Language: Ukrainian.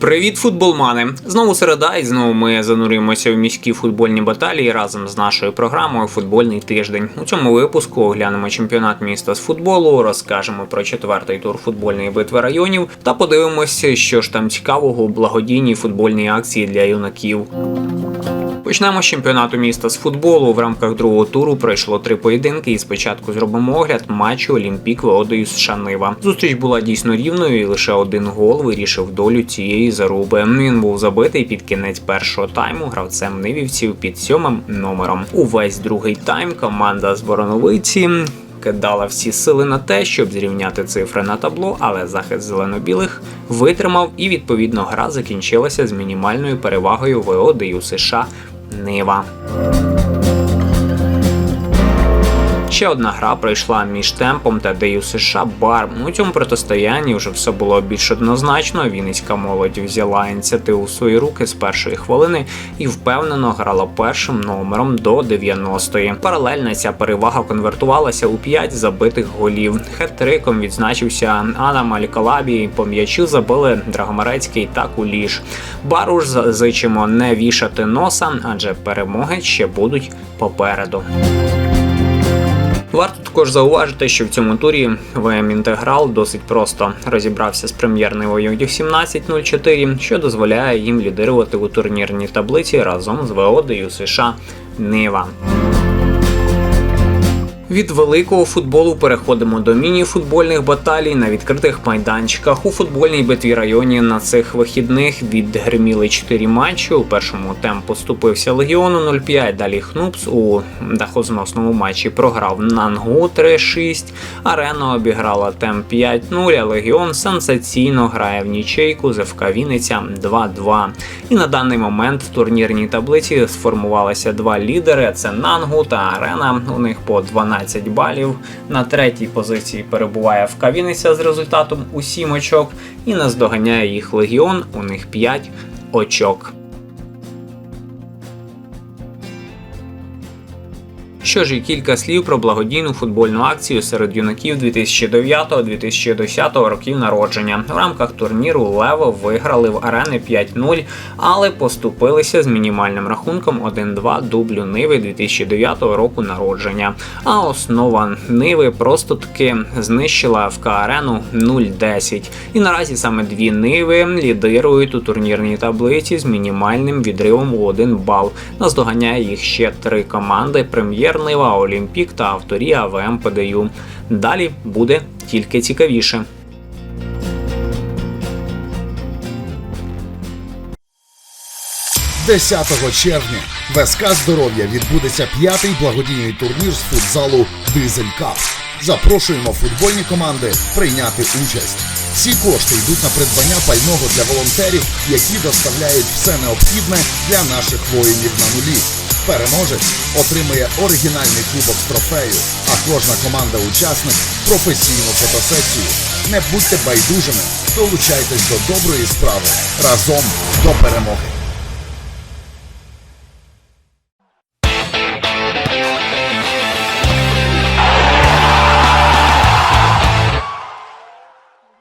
Привіт, футболмани! Знову середа, і знову ми зануримося в міські футбольні баталії разом з нашою програмою Футбольний тиждень. У цьому випуску оглянемо чемпіонат міста з футболу, розкажемо про четвертий тур футбольної битви районів та подивимося, що ж там цікавого у благодійній футбольній акції для юнаків. Почнемо з чемпіонату міста з футболу. В рамках другого туру пройшло три поєдинки, і спочатку зробимо огляд матчу Олімпік Володою з Шанива. Зустріч була дійсно рівною, і лише один гол вирішив долю цієї заруби. Він був забитий під кінець першого тайму гравцем нивівців під сьомим номером. Увесь другий тайм команда з Вороновиці кидала всі сили на те, щоб зрівняти цифри на табло, але захист зелено-білих витримав і відповідно гра закінчилася з мінімальною перевагою ВО ДЮ США Нива. Ще одна гра пройшла між темпом та ДЮ США Бар. У цьому протистоянні вже все було більш однозначно. Вінницька молодь взяла ініціативу в свої руки з першої хвилини і впевнено грала першим номером до 90-ї. Паралельно ця перевага конвертувалася у 5 забитих голів. Хет-триком відзначився Адам Алькалабі. По м'ячу забили Драгомарецький та Куліш. Бару ж зичимо не вішати носа, адже перемоги ще будуть попереду. Варто також зауважити, що в цьому турі VM Інтеграл досить просто розібрався з прем'єрною 17-04, що дозволяє їм лідирувати у турнірній таблиці разом з ВО США Нива. Від великого футболу переходимо до міні-футбольних баталій на відкритих майданчиках. У футбольній битві районі на цих вихідних відгриміли 4 матчі. У першому темп поступився Легіону 0-5, далі Хнупс у дахозносному матчі програв Нангу 3-6. Арена обіграла темп 5-0, а Легіон сенсаційно грає в нічейку з Вінниця 2-2. І на даний момент в турнірній таблиці сформувалися два лідери: це Нангу та Арена. У них по 12 балів. На третій позиції перебуває ФК Вінниця з результатом у 7 очок. І наздоганяє їх Легіон. У них 5 очок. Що ж і кілька слів про благодійну футбольну акцію серед юнаків 2009-2010 років народження. В рамках турніру Лево виграли в арени 5-0, але поступилися з мінімальним рахунком 1-2 дублю Ниви 2009 року народження. А основа Ниви просто таки знищила ФК Арену 0-10. І наразі саме дві Ниви лідирують у турнірній таблиці з мінімальним відривом у 1 бал. Наздоганяє їх ще три команди: Прем'єр Нива, Олімпік та авторія АВМ ПДЮ. Далі буде тільки цікавіше. – 10 червня в СК Здоров'я відбудеться п'ятий благодійний турнір з футзалу Дизель Кап. Запрошуємо футбольні команди прийняти участь. Всі кошти йдуть на придбання пального для волонтерів, які доставляють все необхідне для наших воїнів на нулі. Переможець отримує оригінальний кубок з трофею, а кожна команда-учасник професійну фотосесію. Не будьте байдужими, долучайтесь до доброї справи разом до перемоги.